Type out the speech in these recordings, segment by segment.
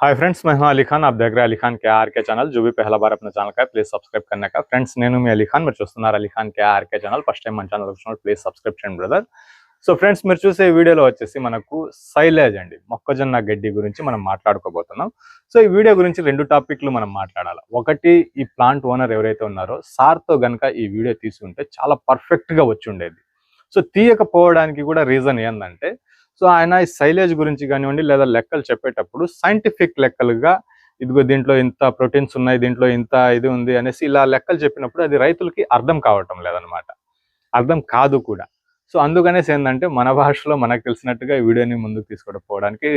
Hi friends మేము అలీ ఖాన్ ఆప్ దగ్గర అలీ ఖాన్ కేఆర్కే ఛానల్ జూబీ పహలా బార్ అప్న ఛానల్ కా ప్లీజ్ సబ్స్క్రైబ్ కన్నా ఫ్రెండ్స్ నేను మీ అలీ ఖాన్ మీరు చూస్తున్నారు Ali Khan KRK channel first time మన ఛానల్ వచ్చినప్పుడు ప్లీజ్ సబ్స్క్రైబ్ చేయండి బ్రదర్ సో ఫ్రెండ్స్ మీరు చూసే వీడియోలో వచ్చేసి మనకు సైలేజ్ అండి మొక్కజొన్న గడ్డి గురించి మనం మాట్లాడుకోబోతున్నాం సో ఈ వీడియో గురించి రెండు టాపిక్లు మనం మాట్లాడాలి ఒకటి ఈ ప్లాంట్ ఓనర్ ఎవరైతే ఉన్నారో సార్తో గనక ఈ వీడియో తీసుకుంటే చాలా పర్ఫెక్ట్గా వచ్చి ఉండేది సో తీయకపోవడానికి కూడా రీజన్ ఏంటంటే సో ఆయన ఈ సైలేజ్ గురించి కానివ్వండి లేదా లెక్కలు చెప్పేటప్పుడు సైంటిఫిక్ లెక్కలుగా ఇదిగో దీంట్లో ఇంత ప్రోటీన్స్ ఉన్నాయి దీంట్లో ఇంత ఇది ఉంది అనేసి ఇలా లెక్కలు చెప్పినప్పుడు అది రైతులకి అర్థం కావటం లేదనమాట అర్థం కాదు కూడా. సో అందుకనేసి ఏంటంటే మన భాషలో మనకు తెలిసినట్టుగా ఈ వీడియోని ముందుకు తీసుకుపోవడానికి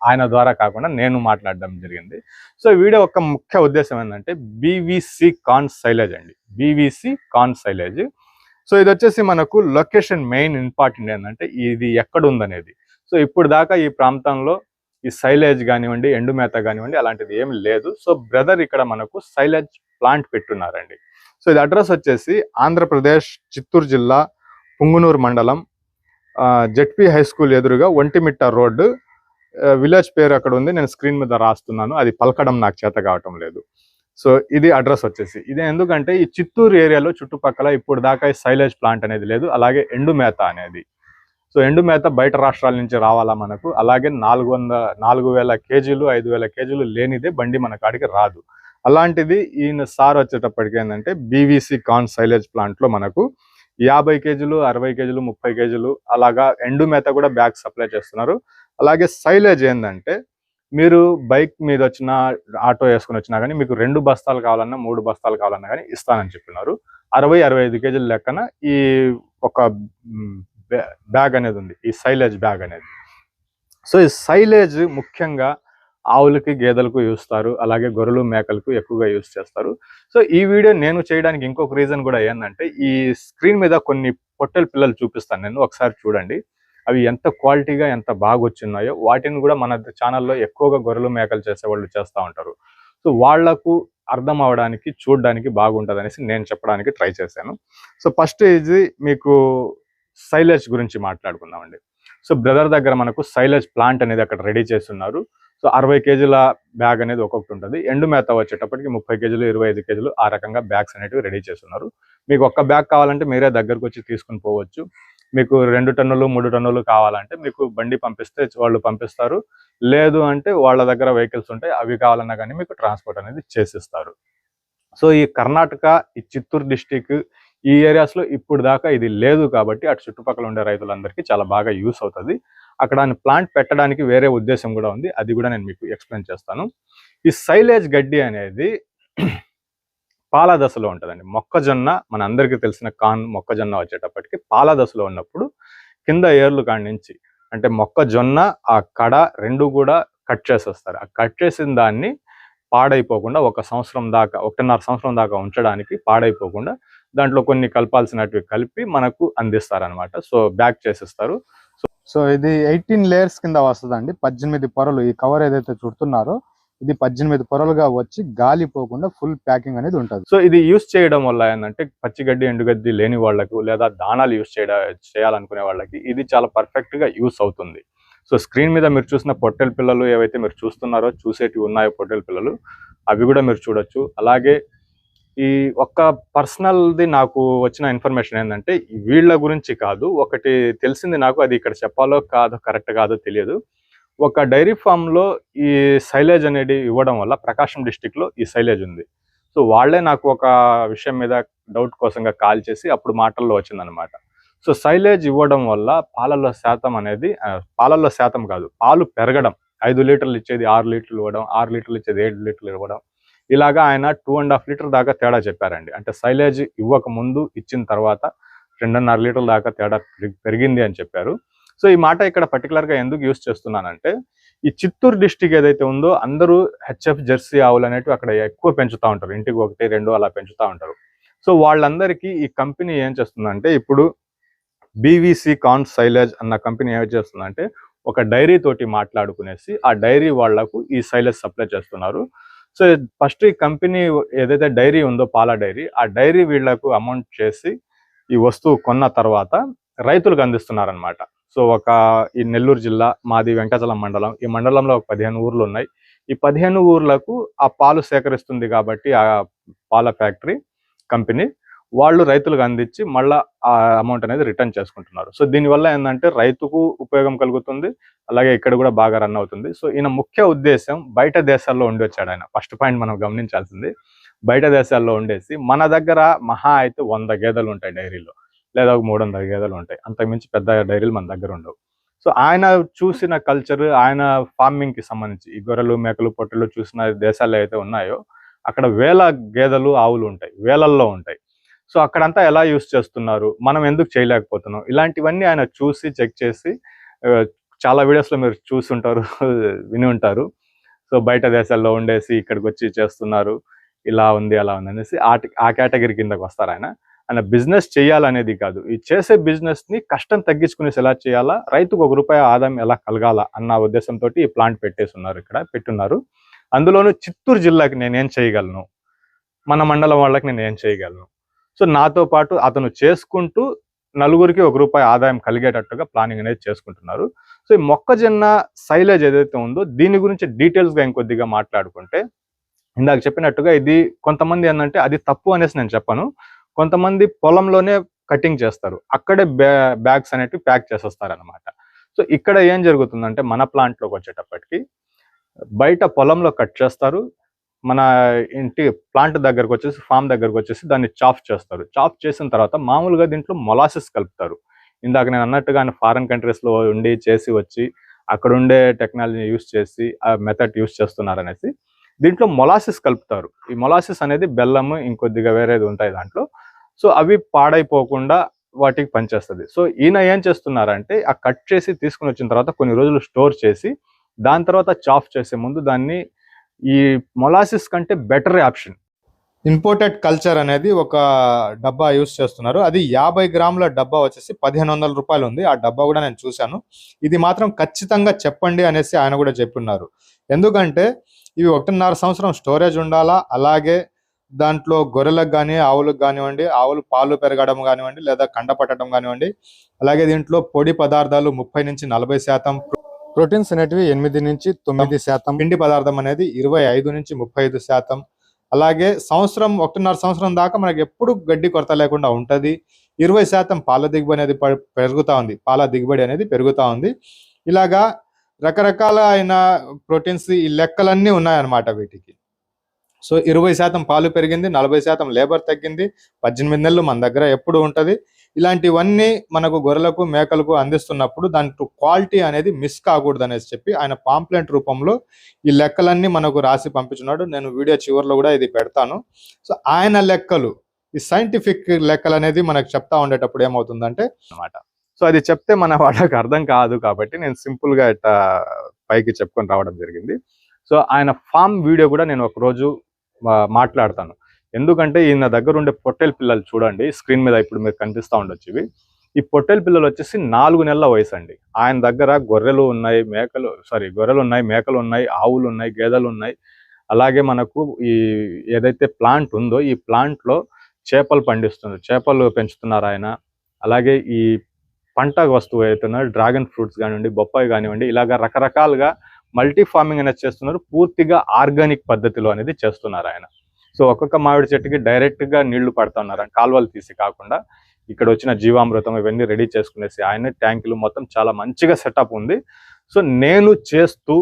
ఆయన ద్వారా కాకుండా నేను మాట్లాడడం జరిగింది. సో వీడియో ఒక ముఖ్య ఉద్దేశం ఏంటంటే బీవీసీ కాన్ సైలేజ్ అండి. BVC corn silage. సో ఇది వచ్చేసి మనకు లొకేషన్ మెయిన్ ఇంపార్టెంట్ ఏంటంటే ఇది ఎక్కడ ఉందనేది సో ఇప్పుడు దాకా ఈ ప్రాంతంలో ఈ సైలేజ్ కానివ్వండి ఎండు మేత కానివ్వండి అలాంటిది ఏమి లేదు. సో బ్రదర్ ఇక్కడ మనకు సైలేజ్ ప్లాంట్ పెట్టున్నారండి. సో ఇది అడ్రస్ వచ్చేసి ఆంధ్రప్రదేశ్ చిత్తూరు జిల్లా పుంగునూరు మండలం జెడ్పీ హై స్కూల్ ఎదురుగా ఒంటిమిట్ట రోడ్డు. విలేజ్ పేరు అక్కడ ఉంది. నేను స్క్రీన్ మీద రాస్తున్నాను. అది పలకడం నాకు చేత కావటం లేదు. సో ఇది అడ్రస్ వచ్చేసి. ఇది ఎందుకంటే ఈ చిత్తూరు ఏరియాలో చుట్టుపక్కల ఇప్పుడు దాకా సైలేజ్ ప్లాంట్ అనేది లేదు. అలాగే ఎండు మేత అనేది. సో ఎండు మేత బయట రాష్ట్రాల నుంచి రావాలా మనకు? అలాగే నాలుగు వంద నాలుగు వేల కేజీలు ఐదు వేల కేజీలు లేనిదే బండి మన కాడికి రాదు. అలాంటిది ఈయన సార్ వచ్చేటప్పటికి ఏంటంటే బీవీసీ కాన్ సైలేజ్ ప్లాంట్లో మనకు యాభై కేజీలు అరవై కేజీలు ముప్పై కేజీలు అలాగా ఎండు మేత కూడా బ్యాగ్ సప్లై చేస్తున్నారు. అలాగే సైలేజ్ ఏంటంటే మీరు బైక్ మీద వచ్చిన ఆటో వేసుకుని వచ్చినా కానీ మీకు రెండు బస్తాలు కావాలన్నా మూడు బస్తాలు కావాలన్నా కానీ ఇస్తానని చెప్పినారు. అరవై అరవై ఐదు కేజీల లెక్కన ఈ ఒక బ్యాగ్ అనేది ఉంది. ఈ సైలేజ్ బ్యాగ్ అనేది. సో ఈ సైలేజ్ ముఖ్యంగా ఆవులకి గేదెలకు యూస్తారు అలాగే గొర్రెలు మేకలకు ఎక్కువగా యూస్ చేస్తారు. సో ఈ వీడియో నేను చేయడానికి ఇంకొక రీజన్ కూడా ఏంటంటే ఈ స్క్రీన్ మీద కొన్ని పొట్టెల పిల్లలు చూపిస్తాను. నేను ఒకసారి చూడండి. అవి ఎంత క్వాలిటీగా ఎంత బాగా వచ్చినాయో వాటిని కూడా మన ఛానల్లో ఎక్కువగా గొర్రెలు మేకలు చేసేవాళ్ళు చేస్తూ ఉంటారు. సో వాళ్ళకు అర్థం అవడానికి చూడడానికి బాగుంటుంది అనేసి నేను చెప్పడానికి ట్రై చేశాను. సో ఫస్ట్ ఇది మీకు సైలేజ్ గురించి మాట్లాడుకుందామండి. సో బ్రదర్ దగ్గర మనకు సైలేజ్ ప్లాంట్ అనేది అక్కడ రెడీ చేస్తున్నారు. సో అరవై కేజీల బ్యాగ్ అనేది ఒక్కొక్కటి ఉంటుంది. ఎండు మేత వచ్చేటప్పటికి ముప్పై కేజీలు ఇరవై ఐదు కేజీలు ఆ రకంగా బ్యాగ్స్ అనేటివి రెడీ చేస్తున్నారు. మీకు ఒక్క బ్యాగ్ కావాలంటే మీరే దగ్గరకు వచ్చి తీసుకుని పోవచ్చు. మీకు రెండు టన్నులు మూడు టన్నులు కావాలంటే మీకు బండి పంపిస్తే వాళ్ళు పంపిస్తారు. లేదు అంటే వాళ్ళ దగ్గర వెహికల్స్ ఉంటాయి అవి కావాలన్నా కానీ మీకు ట్రాన్స్పోర్ట్ అనేది చేసిస్తారు. సో ఈ కర్ణాటక ఈ చిత్తూరు డిస్టిక్ ఈ ఏరియాస్లో ఇప్పుడు దాకా ఇది లేదు కాబట్టి అటు చుట్టుపక్కల ఉండే రైతులందరికీ చాలా బాగా యూస్ అవుతుంది. అక్కడ ప్లాంట్ పెట్టడానికి వేరే ఉద్దేశం కూడా ఉంది. అది కూడా నేను మీకు ఎక్స్ప్లెయిన్ చేస్తాను. ఈ సైలేజ్ గడ్డి అనేది పాల దశలో ఉంటుందండి. మొక్కజొన్న మన అందరికీ తెలిసిన కాన్ మొక్కజొన్న వచ్చేటప్పటికి పాల దశలో ఉన్నప్పుడు కింద ఏర్లు కాడి నుంచి అంటే మొక్కజొన్న ఆ కడ రెండు కూడా కట్ చేసేస్తారు. ఆ కట్ చేసిన దాన్ని పాడైపోకుండా ఒక సంవత్సరం దాకా ఒకటిన్నర సంవత్సరం దాకా ఉంచడానికి పాడైపోకుండా దాంట్లో కొన్ని కలపాల్సినవి కలిపి మనకు అందిస్తారనమాట సో బ్యాక్ చేసేస్తారు. సో ఇది ఎయిటీన్ లేయర్స్ కింద వస్తుందండి. పద్దెనిమిది పొరలు ఈ కవర్ ఏదైతే చుడుతున్నారో ఇది పద్దెనిమిది పొరలుగా వచ్చి గాలి పోకుండా ఫుల్ ప్యాకింగ్ అనేది ఉంటుంది. సో ఇది యూస్ చేయడం వల్ల ఏంటంటే పచ్చిగడ్డి ఎండుగడ్డి లేని వాళ్ళకు లేదా దానాలు యూస్ చేయడం చేయాలనుకునే వాళ్ళకి ఇది చాలా పర్ఫెక్ట్గా యూస్ అవుతుంది. సో స్క్రీన్ మీద మీరు చూసిన పొట్టెల పిల్లలు ఏవైతే మీరు చూస్తున్నారో చూసేటివి ఉన్నాయో పొట్టెల పిల్లలు అవి కూడా మీరు చూడొచ్చు. అలాగే ఈ ఒక్క పర్సనల్ది నాకు వచ్చిన ఇన్ఫర్మేషన్ ఏంటంటే వీళ్ళ గురించి కాదు ఒకటి తెలిసింది నాకు అది ఇక్కడ చెప్పాలో కాదో కరెక్ట్ కాదో తెలియదు. ఒక డైరీ ఫామ్లో ఈ సైలేజ్ అనేది ఇవ్వడం వల్ల ప్రకాశం డిస్టిక్లో ఈ సైలేజ్ ఉంది. సో వాళ్ళే నాకు ఒక విషయం మీద డౌట్ కోసంగా కాల్ చేసి అప్పుడు మాటల్లో వచ్చిందనమాట సో సైలేజ్ ఇవ్వడం వల్ల పాలల్లో శాతం అనేది పాలల్లో శాతం కాదు పాలు పెరగడం ఐదు లీటర్లు ఇచ్చేది ఆరు లీటర్లు ఇవ్వడం ఆరు లీటర్లు ఇచ్చేది ఏడు లీటర్లు ఇవ్వడం ఇలాగా ఆయన టూ అండ్ హాఫ్ లీటర్ దాకా తేడా చెప్పారండి. అంటే సైలేజ్ ఇవ్వక ముందు ఇచ్చిన తర్వాత రెండున్నర లీటర్ల దాకా తేడా పెరిగి- పెరిగింది అని చెప్పారు. సో ఈ మాట ఇక్కడ పర్టికులర్గా ఎందుకు యూస్ చేస్తున్నానంటే ఈ చిత్తూరు డిస్టిక్ ఏదైతే ఉందో అందరూ హెచ్ఎఫ్ జెర్సీ ఆవులు అనేటివి అక్కడ ఎక్కువ పెంచుతూ ఉంటారు. ఇంటికి ఒకటి రెండు అలా పెంచుతూ ఉంటారు. సో వాళ్ళందరికీ ఈ కంపెనీ ఏం చేస్తుందంటే ఇప్పుడు బీవీసీ కాన్ సైలేజ్ అన్న కంపెనీ ఏం చేస్తుందంటే ఒక డైరీ తోటి మాట్లాడుకునేసి ఆ డైరీ వాళ్ళకు ఈ సైలేజ్ సప్లై చేస్తున్నారు. సో ఫస్ట్ ఈ కంపెనీ ఏదైతే డైరీ ఉందో పాల డైరీ ఆ డైరీ వీళ్ళకు అమౌంట్ చేసి ఈ వస్తువు కొన్న తర్వాత రైతులకు అందిస్తున్నారనమాట సో ఒక ఈ నెల్లూరు జిల్లా మాది వెంకటచలం మండలం. ఈ మండలంలో ఒక పదిహేను ఊర్లు ఉన్నాయి. ఈ పదిహేను ఊర్లకు ఆ పాలు సేకరిస్తుంది కాబట్టి ఆ పాల ఫ్యాక్టరీ కంపెనీ వాళ్ళు రైతులకు అందించి మళ్ళా ఆ అమౌంట్ అనేది రిటర్న్ చేసుకుంటున్నారు. సో దీనివల్ల ఏంటంటే రైతుకు ఉపయోగం కలుగుతుంది. అలాగే ఇక్కడ కూడా బాగా రన్ అవుతుంది. సో ఈయన ముఖ్య ఉద్దేశం బయట దేశాల్లో ఉండి వచ్చాడు ఆయన. ఫస్ట్ పాయింట్ మనం గమనించాల్సింది. బయట దేశాల్లో ఉండేసి మన దగ్గర మహా అయితే వంద గేదెలు ఉంటాయి డైరీలో. లేదా ఒక మూడు వందల గేదెలు ఉంటాయి. అంతకుమించి పెద్ద డైరీలు మన దగ్గర ఉండవు. సో ఆయన చూసిన కల్చర్ ఆయన ఫార్మింగ్కి సంబంధించి ఈ గొర్రెలు మేకలు పొట్టలు చూసిన దేశాలు అయితే ఉన్నాయో అక్కడ వేల గేదెలు ఆవులు ఉంటాయి. వేలల్లో ఉంటాయి. సో అక్కడంతా ఎలా యూస్ చేస్తున్నారు? మనం ఎందుకు చేయలేకపోతున్నాం? ఇలాంటివన్నీ ఆయన చూసి చెక్ చేసి చాలా వీడియోస్లో మీరు చూసి ఉంటారు విని ఉంటారు. సో బయట దేశాల్లో ఉండేసి ఇక్కడికి వచ్చి చేస్తున్నారు. ఇలా ఉంది అలా ఉంది అనేసి ఆ ఆ కేటగిరీ కిందకి వస్తారు ఆయన. ఆయన బిజినెస్ చేయాలనేది కాదు. ఈ చేసే బిజినెస్ని కష్టం తగ్గించుకునేసి ఎలా చేయాలా? రైతుకు ఒక రూపాయి ఆదాయం ఎలా కలగాల అన్న ఉద్దేశంతో ఈ ప్లాంట్ పెట్టేసి ఉన్నారు ఇక్కడ పెట్టున్నారు. అందులోనూ చిత్తూరు జిల్లాకి నేను ఏం చేయగలను? మన మండలం వాళ్ళకి నేను ఏం చేయగలను? సో నాతో పాటు అతను చేసుకుంటూ నలుగురికి ఒక రూపాయి ఆదాయం కలిగేటట్టుగా ప్లానింగ్ అనేది చేసుకుంటున్నారు. సో ఈ మొక్కజొన్న సైలేజ్ ఏదైతే ఉందో దీని గురించి డీటెయిల్స్గా ఇంకొద్దిగా మాట్లాడుకుంటే ఇందాక చెప్పినట్టుగా ఇది కొంతమంది ఏంటంటే అది తప్పు అనేసి నేను చెప్పను. కొంతమంది పొలంలోనే కటింగ్ చేస్తారు. అక్కడే బ్యాగ్స్ అనేటివి ప్యాక్ చేసేస్తారు అనమాట సో ఇక్కడ ఏం జరుగుతుందంటే మన ప్లాంట్లోకి వచ్చేటప్పటికి బయట పొలంలో కట్ చేస్తారు. మన ఇంటి ప్లాంట్ దగ్గరకు వచ్చేసి ఫామ్ దగ్గరకు వచ్చేసి దాన్ని చాఫ్ చేస్తారు. చాఫ్ చేసిన తర్వాత మామూలుగా దీంట్లో మొలాసిస్ కలుపుతారు. ఇందాక నేను అన్నట్టుగా ఫారెన్ కంట్రీస్లో ఉండి చేసి వచ్చి అక్కడ ఉండే టెక్నాలజీ యూస్ చేసి ఆ మెథడ్ యూస్ చేస్తున్నారు అనేసి దీంట్లో మొలాసిస్ కలుపుతారు. ఈ మొలాసిస్ అనేది బెల్లము ఇంకొద్దిగా వేరేది ఉంటాయి దాంట్లో. సో అవి పాడైపోకుండా వాటికి పనిచేస్తుంది. సో ఈయన ఏం చేస్తున్నారంటే ఆ కట్ చేసి తీసుకుని వచ్చిన తర్వాత కొన్ని రోజులు స్టోర్ చేసి దాని తర్వాత చాఫ్ చేసే ముందు దాన్ని ఈ మొలాసిస్ కంటే బెటర్ ఆప్షన్. ఇంపోర్టెడ్ కల్చర్ అనేది ఒక డబ్బా యూస్ చేస్తున్నారు. అది యాభై గ్రాముల డబ్బా వచ్చేసి పదిహేను వందల రూపాయలు ఉంది. ఆ డబ్బా కూడా నేను చూశాను. ఇది మాత్రం ఖచ్చితంగా చెప్పండి అనేసి ఆయన కూడా చెప్పున్నారు ఎందుకంటే ఇవి ఒకటిన్నర సంవత్సరం స్టోరేజ్ ఉండాలా? అలాగే దాంట్లో గొర్రెలకు కానీ ఆవులకు కానివ్వండి ఆవులు పాలు పెరగడం కానివ్వండి లేదా కండ పట్టడం కానివ్వండి అలాగే దీంట్లో పొడి పదార్థాలు ముప్పై నుంచి నలభై శాతం ప్రోటీన్స్ అనేటివి ఎనిమిది నుంచి తొమ్మిది శాతం పిండి పదార్థం అనేది ఇరవై ఐదు నుంచి ముప్పై ఐదు శాతం. అలాగే సంవత్సరం ఒకటిన్నర సంవత్సరం దాకా మనకి ఎప్పుడు గడ్డి కొరత లేకుండా ఉంటది. ఇరవై శాతం పాల దిగుబడి అనేది పెరుగుతూ పెరుగుతా ఉంది. పాల దిగుబడి అనేది పెరుగుతా ఉంది. ఇలాగా రకరకాల అయిన ప్రోటీన్స్ ఈ లెక్కలన్నీ ఉన్నాయన్నమాట వీటికి. సో ఇరవై శాతం పాలు పెరిగింది నలభై శాతం లేబర్ తగ్గింది. పద్దెనిమిది నెలలు మన దగ్గర ఎప్పుడు ఉంటది. ఇలాంటివన్నీ మనకు గొర్రెలకు మేకలకు అందిస్తున్నప్పుడు దాని క్వాలిటీ అనేది మిస్ కాకూడదు అనేసి చెప్పి ఆయన పాంప్లెంట్ రూపంలో ఈ లెక్కలన్నీ మనకు రాసి పంపించున్నాడు. నేను వీడియో చివరిలో కూడా ఇది పెడతాను. సో ఆయన లెక్కలు ఈ సైంటిఫిక్ లెక్కలు అనేది మనకు చెప్తా ఉండేటప్పుడు ఏమవుతుందంటే అనమాట సో అది చెప్తే మన వాళ్ళకి అర్థం కాదు కాబట్టి నేను సింపుల్గా ఇట్లా పైకి చెప్పుకొని రావడం జరిగింది. సో ఆయన ఫామ్ వీడియో కూడా నేను ఒక రోజు మాట్లాడతాను. ఎందుకంటే ఈయన దగ్గర ఉండే పొట్టేలు పిల్లలు చూడండి స్క్రీన్ మీద ఇప్పుడు మీరు కనిపిస్తా ఉండొచ్చు ఇవి. ఈ పొట్టేలు పిల్లలు వచ్చేసి నాలుగు నెలల వయసు అండి ఆయన దగ్గర గొర్రెలు ఉన్నాయి మేకలు సారీ గొర్రెలు ఉన్నాయి మేకలు ఉన్నాయి ఆవులు ఉన్నాయి గేదెలు ఉన్నాయి. అలాగే మనకు ఈ ఏదైతే ప్లాంట్ ఉందో ఈ ప్లాంట్లో లో చేపలు పండిస్తుంది చేపలు పెంచుతున్నారు ఆయన. అలాగే ఈ పంట వస్తువు అయితే డ్రాగన్ ఫ్రూట్స్ కానివ్వండి బొప్పాయి కానివ్వండి ఇలాగ రకరకాలుగా మల్టీ ఫార్మింగ్ అనేది చేస్తున్నారు పూర్తిగా ఆర్గానిక్ పద్ధతిలో అనేది చేస్తున్నారు ఆయన. సో ఒక్కొక్క మామిడి చెట్టుకి డైరెక్ట్గా నీళ్ళు పడుతున్నారు కాలువలు తీసి కాకుండా ఇక్కడ వచ్చిన జీవామృతం ఇవన్నీ రెడీ చేసుకునేసి ఆయన ట్యాంకులు మొత్తం చాలా మంచిగా సెటప్ ఉంది. సో నేను చేస్తూ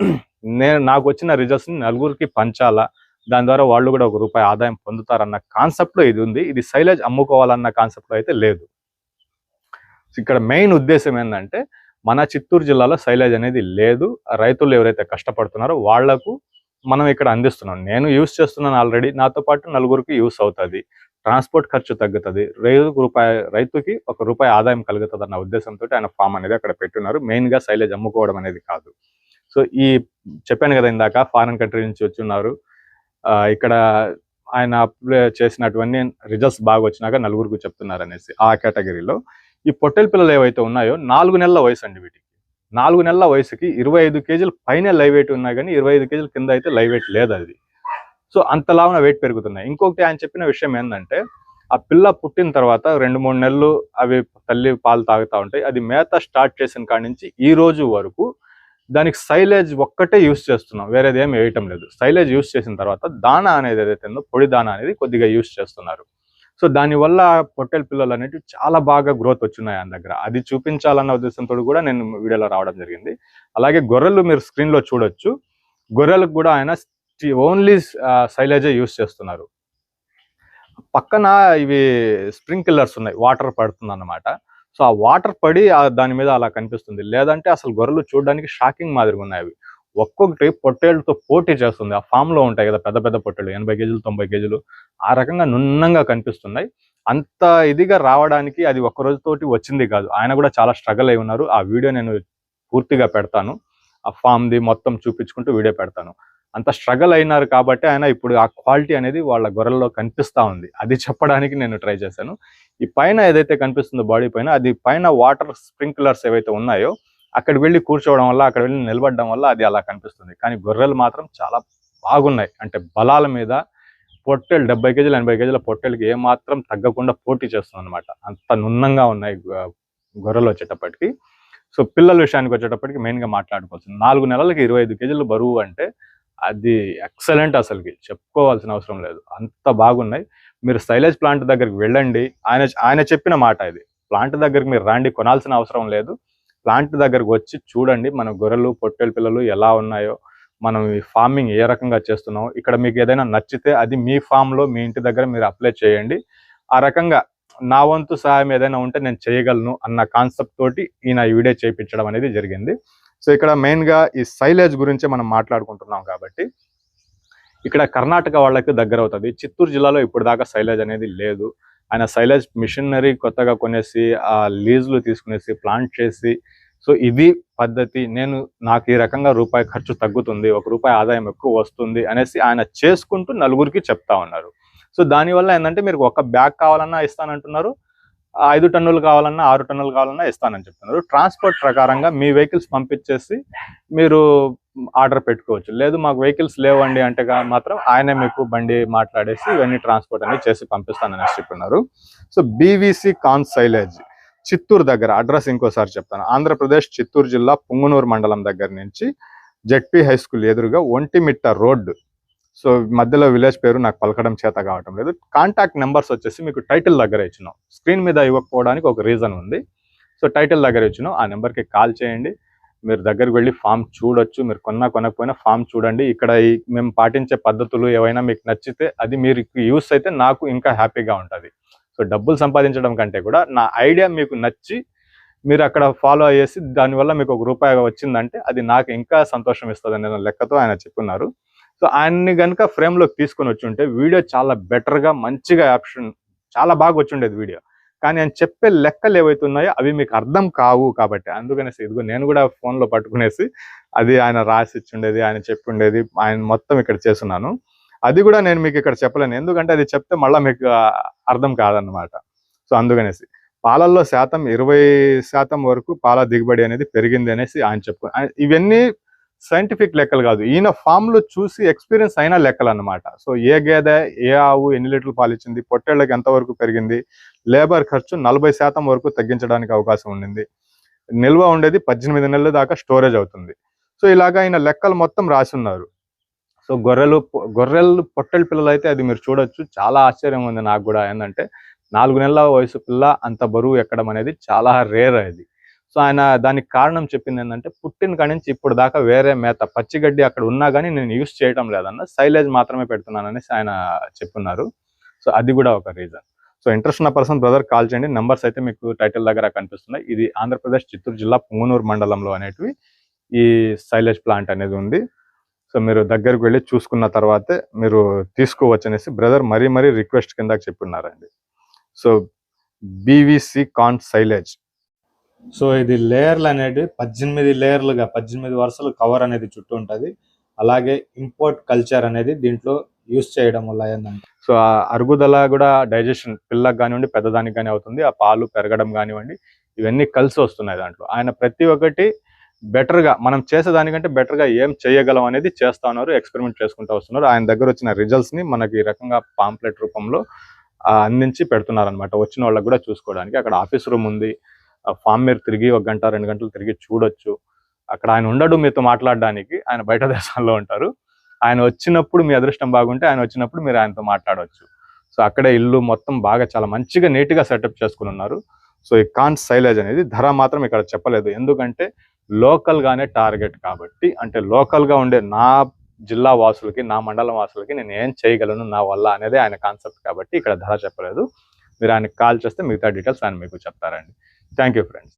నేను నాకు వచ్చిన రిజల్ట్స్ని నలుగురికి పంచాలా? దాని ద్వారా వాళ్ళు కూడా ఒక రూపాయి ఆదాయం పొందుతారన్న కాన్సెప్ట్లో ఇది ఉంది. ఇది సైలేజ్ అమ్ముకోవాలన్న కాన్సెప్ట్లో అయితే లేదు. ఇక్కడ మెయిన్ ఉద్దేశం ఏంటంటే మన చిత్తూరు జిల్లాలో సైలేజ్ అనేది లేదు. రైతులు ఎవరైతే కష్టపడుతున్నారో వాళ్ళకు మనం ఇక్కడ అందిస్తున్నాం. నేను యూస్ చేస్తున్నాను ఆల్రెడీ. నాతో పాటు నలుగురికి యూస్ అవుతుంది. ట్రాన్స్పోర్ట్ ఖర్చు తగ్గుతుంది. రైతుకు రూపాయి రైతుకి ఒక రూపాయి ఆదాయం కలుగుతుంది అన్న ఉద్దేశంతో ఆయన ఫామ్ అనేది అక్కడ పెట్టున్నారు. మెయిన్గా సైలేజ్ అమ్ముకోవడం అనేది కాదు. సో ఈ చెప్పాను కదా ఇందాక ఫారెన్ కంట్రీ నుంచి వచ్చి ఉన్నారు ఆ, ఇక్కడ ఆయన అప్లై చేసినటువంటి రిజల్ట్స్ బాగా వచ్చినాక నలుగురికి చెప్తున్నారు అనేసి ఆ కేటగిరీలో. ఈ పొట్టెల పిల్లలు ఏవైతే ఉన్నాయో నాలుగు నెలల వయసు అండి వీటికి. నాలుగు నెలల వయసుకి ఇరవై ఐదు కేజీలు పైన లైవ్ వెయిట్ ఉన్నాయి కానీ ఇరవై ఐదు కేజీల కింద అయితే లైవ్ వెయిట్ లేదు అది. సో అంతలాగా వెయిట్ పెరుగుతున్నాయి. ఇంకొకటి ఆయన చెప్పిన విషయం ఏంటంటే ఆ పిల్ల పుట్టిన తర్వాత రెండు మూడు నెలలు అవి తల్లి పాలు తాగుతూ ఉంటాయి. అది మేత స్టార్ట్ చేసిన కాడి నుంచి ఈ రోజు వరకు దానికి సైలేజ్ ఒక్కటే యూస్ చేస్తున్నాం. వేరేది ఏం వేయటం లేదు. సైలేజ్ యూస్ చేసిన తర్వాత దానా అనేది ఏదైతే ఉందో పొడి దానా అనేది కొద్దిగా యూస్ చేస్తున్నారు. సో దానివల్ల పొట్టెల పిల్లలు అనేవి చాలా బాగా గ్రోత్ వచ్చినాయి ఆయన దగ్గర. అది చూపించాలన్న ఉద్దేశంతో కూడా నేను వీడియోలో రావడం జరిగింది. అలాగే గొర్రెలు మీరు స్క్రీన్లో చూడొచ్చు. గొర్రెలకు కూడా ఆయన ఓన్లీ సైలేజే యూస్ చేస్తున్నారు. పక్కన ఇవి స్ప్రింక్లర్స్ ఉన్నాయి. వాటర్ పడుతుంది అన్నమాట సో ఆ వాటర్ పడి దాని మీద అలా కనిపిస్తుంది. లేదంటే అసలు గొర్రెలు చూడడానికి షాకింగ్ మాదిరిగా ఉన్నాయి అవి. ఒక్కొక్కటి పొట్టేళ్ళతో పోటీ చేస్తుంది. ఆ ఫామ్లో ఉంటాయి కదా పెద్ద పెద్ద పొట్టేళ్ళు ఎనభై కేజీలు తొంభై కేజీలు. ఆ రకంగా నున్నంగా కనిపిస్తున్నాయి. అంత ఇదిగా రావడానికి అది ఒక్క రోజుతోటి వచ్చింది కాదు. ఆయన కూడా చాలా స్ట్రగల్ అయి ఉన్నారు. ఆ వీడియో నేను పూర్తిగా పెడతాను. ఆ ఫామ్ ది మొత్తం చూపించుకుంటూ వీడియో పెడతాను. అంత స్ట్రగుల్ అయినారు కాబట్టి ఆయన ఇప్పుడు ఆ క్వాలిటీ అనేది వాళ్ళ గొర్రెల్లో కనిపిస్తా ఉంది. అది చెప్పడానికి నేను ట్రై చేశాను. ఈ పైన ఏదైతే కనిపిస్తుందో బాడీ పైన అది పైన వాటర్ స్ప్రింక్లర్స్ ఏవైతే ఉన్నాయో అక్కడ వెళ్ళి కూర్చోవడం వల్ల అక్కడ వెళ్ళి నిలబడడం వల్ల అది అలా కనిపిస్తుంది. కానీ గొర్రెలు మాత్రం చాలా బాగున్నాయి. అంటే బలాల మీద పొట్టెలు డెబ్బై కేజీలు ఎనభై కేజీల పొట్టెలకి ఏ మాత్రం తగ్గకుండా పోటీ చేస్తుంది అనమాట అంత నున్నంగా ఉన్నాయి గొర్రెలు వచ్చేటప్పటికి. సో పిల్లల విషయానికి వచ్చేటప్పటికి మెయిన్గా మాట్లాడుకోవచ్చు నాలుగు నెలలకి ఇరవై ఐదు కేజీలు బరువు అంటే అది ఎక్సలెంట్ అసలుకి. చెప్పుకోవాల్సిన అవసరం లేదు. అంత బాగున్నాయి. మీరు సైలేజ్ ప్లాంట్ దగ్గరికి వెళ్ళండి. ఆయన ఆయన చెప్పిన మాట ఇది. ప్లాంట్ దగ్గరికి మీరు రాండి కొనాల్సిన అవసరం లేదు. ప్లాంట్ దగ్గరకు వచ్చి చూడండి మన గొర్రెలు పొట్టెల పిల్లలు ఎలా ఉన్నాయో. మనం ఈ ఫార్మింగ్ ఏ రకంగా చేస్తున్నాం ఇక్కడ మీకు ఏదైనా నచ్చితే అది మీ ఫామ్లో మీ ఇంటి దగ్గర మీరు అప్లై చేయండి. ఆ రకంగా నా వంతు సహాయం ఏదైనా ఉంటే నేను చేయగలను అన్న కాన్సెప్ట్ తోటి ఈయన ఈ వీడియో చేయించడం అనేది జరిగింది. సో ఇక్కడ మెయిన్గా ఈ సైలేజ్ గురించి మనం మాట్లాడుకుంటున్నాం కాబట్టి ఇక్కడ కర్ణాటక వాళ్ళకి దగ్గర అవుతుంది చిత్తూరు జిల్లాలో ఇప్పుడు దాకా సైలేజ్ అనేది లేదు. ఆయన సైలేజ్ మిషనరీ కొత్తగా కొనేసి ఆ లీజులు తీసుకునేసి ప్లాంట్ చేసి. సో ఇది పద్ధతి. నేను నాకు ఈ రకంగా రూపాయి ఖర్చు తగ్గుతుంది ఒక రూపాయి ఆదాయం ఎక్కువ వస్తుంది అనేసి ఆయన చేసుకుంటూ నలుగురికి చెప్తా ఉన్నారు. సో దానివల్ల ఏంటంటే మీరు ఒక బ్యాగ్ కావాలన్నా ఇస్తానంటున్నారు. ఐదు టన్నులు కావాలన్నా ఆరు టన్నులు కావాలన్నా ఇస్తానని చెప్తున్నారు. ట్రాన్స్పోర్ట్ ప్రకారంగా మీ వెహికల్స్ పంపించేసి మీరు ఆర్డర్ పెట్టుకోవచ్చు. లేదు మాకు వెహికల్స్ లేవండి అంటే మాత్రం ఆయనే మీకు బండి మాట్లాడేసి ఇవన్నీ ట్రాన్స్పోర్ట్ అనేది చేసి పంపిస్తానని చెప్తున్నారు. So BVC corn silage Chittoor దగ్గర అడ్రస్ ఇంకోసారి చెప్తాను. ఆంధ్రప్రదేశ్ చిత్తూరు జిల్లా పుంగునూరు మండలం దగ్గర నుంచి జెడ్పీ హై స్కూల్ ఎదురుగా ఒంటిమిట్ట రోడ్డు సో మధ్యలో విలేజ్ పేరు నాకు పలకడం చేత కావటం లేదు. కాంటాక్ట్ నెంబర్స్ వచ్చేసి మీకు టైటిల్ దగ్గర ఇచ్చినాం. స్క్రీన్ మీద ఇవ్వకపోవడానికి ఒక రీజన్ ఉంది. సో టైటిల్ దగ్గర ఇచ్చినాం. ఆ నెంబర్కి కాల్ చేయండి. మీరు దగ్గరికి వెళ్ళి ఫామ్ చూడొచ్చు. మీరు కొన్నా కొనకపోయినా ఫామ్ చూడండి. ఇక్కడ మేము పాటించే పద్ధతులు ఏవైనా మీకు నచ్చితే అది మీరు యూస్ అయితే నాకు ఇంకా హ్యాపీగా ఉంటుంది. సో డబ్బులు సంపాదించడం కంటే కూడా నా ఐడియా మీకు నచ్చి మీరు అక్కడ ఫాలో అయ్యేసి దానివల్ల మీకు ఒక రూపాయి వచ్చిందంటే అది నాకు ఇంకా సంతోషం ఇస్తుంది అనే లెక్కతో ఆయన చెప్పున్నారు. సో ఆయన్ని కనుక ఫ్రేమ్లోకి తీసుకొని వచ్చి ఉంటే వీడియో చాలా బెటర్గా మంచిగా ఆప్షన్ చాలా బాగా వచ్చిండేది వీడియో. కానీ ఆయన చెప్పే లెక్కలు ఏవైతే ఉన్నాయో అవి మీకు అర్థం కావు కాబట్టి అందుకనేసి ఇదిగో నేను కూడా ఫోన్లో పట్టుకునేసి అది ఆయన రాసి ఇచ్చిండేది ఆయన చెప్పి ఉండేది ఆయన మొత్తం ఇక్కడ చేస్తున్నాను. అది కూడా నేను మీకు ఇక్కడ చెప్పలేను. ఎందుకంటే అది చెప్తే మళ్ళీ మీకు అర్థం కాదన్నమాట. సో అందుకనేసి పాలల్లో శాతం ఇరవై శాతం వరకు పాల దిగుబడి అనేది పెరిగింది అనేసి ఆయన చెప్పు ఇవన్నీ సైంటిఫిక్ లెక్కలు కాదు. ఈయన ఫామ్లో చూసి ఎక్స్పీరియన్స్ అయిన లెక్కలు అన్నమాట సో ఏ గేదె ఏ ఆవు ఎన్ని లీటర్లు పాలిచ్చింది పొట్టేళ్ళకి ఎంత వరకు పెరిగింది లేబర్ ఖర్చు నలభై శాతం వరకు తగ్గించడానికి అవకాశం ఉండింది. నిల్వ ఉండేది పద్దెనిమిది నెలల దాకా స్టోరేజ్ అవుతుంది. సో ఇలాగా ఆయన లెక్కలు మొత్తం రాసి ఉన్నారు సో గొర్రెలు గొర్రెలు పొట్టెల పిల్లలు అయితే అది మీరు చూడొచ్చు. చాలా ఆశ్చర్యం ఉంది నాకు కూడా. ఏంటంటే నాలుగు నెలల వయసు పిల్ల అంత బరువు ఎక్కడం అనేది చాలా రేర్ అది. సో ఆయన దానికి కారణం చెప్పింది ఏంటంటే పుట్టిన కాడి నుంచి ఇప్పుడు దాకా వేరే మేత పచ్చిగడ్డి అక్కడ ఉన్నా కానీ నేను యూస్ చేయడం లేదన్న సైలేజ్ మాత్రమే పెడుతున్నాననేసి ఆయన చెప్పున్నారు. సో అది కూడా ఒక రీజన్. సో ఇంట్రెస్ట్ ఉన్న పర్సన్ బ్రదర్ కాల్ చేయండి. నెంబర్స్ అయితే మీకు టైటిల్ దగ్గర కనిపిస్తున్నాయి. ఇది ఆంధ్రప్రదేశ్ చిత్తూరు జిల్లా పుంగనూరు మండలంలో అనేటివి ఈ సైలేజ్ ప్లాంట్ అనేది ఉంది. సో మీరు దగ్గరకు వెళ్ళి చూసుకున్న తర్వాతే మీరు తీసుకోవచ్చు అనేసి బ్రదర్ మరీ మరీ రిక్వెస్ట్ కింద చెప్పున్నారండి. So BVC corn silage so ఇది లేయర్లు అనేది పద్దెనిమిది లేయర్లుగా పద్దెనిమిది వరుసలు కవర్ అనేది చుట్టూ ఉంటుంది. అలాగే ఇంపోర్ట్ కల్చర్ అనేది దీంట్లో యూస్ చేయడం వల్ల ఏంటంటే సో ఆ అరుగుదల కూడా డైజెషన్ పిల్లకి కానివ్వండి పెద్దదానికి కానీ అవుతుంది. ఆ పాలు పెరగడం కానివ్వండి ఇవన్నీ కలిసి వస్తున్నాయి దాంట్లో. ఆయన ప్రతి ఒక్కటి బెటర్గా మనం చేసేదానికంటే better గా ఏం చేయగలం అనేది చేస్తా ఉన్నారు ఎక్స్పెరిమెంట్ చేసుకుంటూ వస్తున్నారు. ఆయన దగ్గర వచ్చిన రిజల్ట్స్ని మనకి ఈ రకంగా పాంప్లెట్ రూపంలో అందించి పెడుతున్నారనమాట వచ్చిన వాళ్ళకి కూడా చూసుకోవడానికి. అక్కడ ఆఫీస్ రూమ్ ఉంది ఫామ్ మీరు తిరిగి ఒక గంట రెండు గంటలు తిరిగి చూడొచ్చు. అక్కడ ఆయన ఉండడు మీతో మాట్లాడడానికి. ఆయన బయట దేశాల్లో ఉంటారు. ఆయన వచ్చినప్పుడు మీ అదృష్టం బాగుంటే ఆయన వచ్చినప్పుడు మీరు ఆయనతో మాట్లాడవచ్చు సో అక్కడే ఇల్లు మొత్తం బాగా చాలా మంచిగా నీట్గా సెటప్ చేసుకుని ఉన్నారు. సో ఈ కాన్ సైలేజ్ అనేది ధర మాత్రం ఇక్కడ చెప్పలేదు. ఎందుకంటే లోకల్ గానే టార్గెట్ కాబట్టి అంటే లోకల్గా ఉండే నా జిల్లా వాసులకి నా మండలం వాసులకి నేను ఏం చేయగలను నా వల్ల అనేది ఆయన కాన్సెప్ట్ కాబట్టి ఇక్కడ ధర చెప్పలేదు. మీరు ఆయన కాల్ చేస్తే మిగతా డీటెయిల్స్ ఆయన మీకు చెప్తారండి. Thank you friends.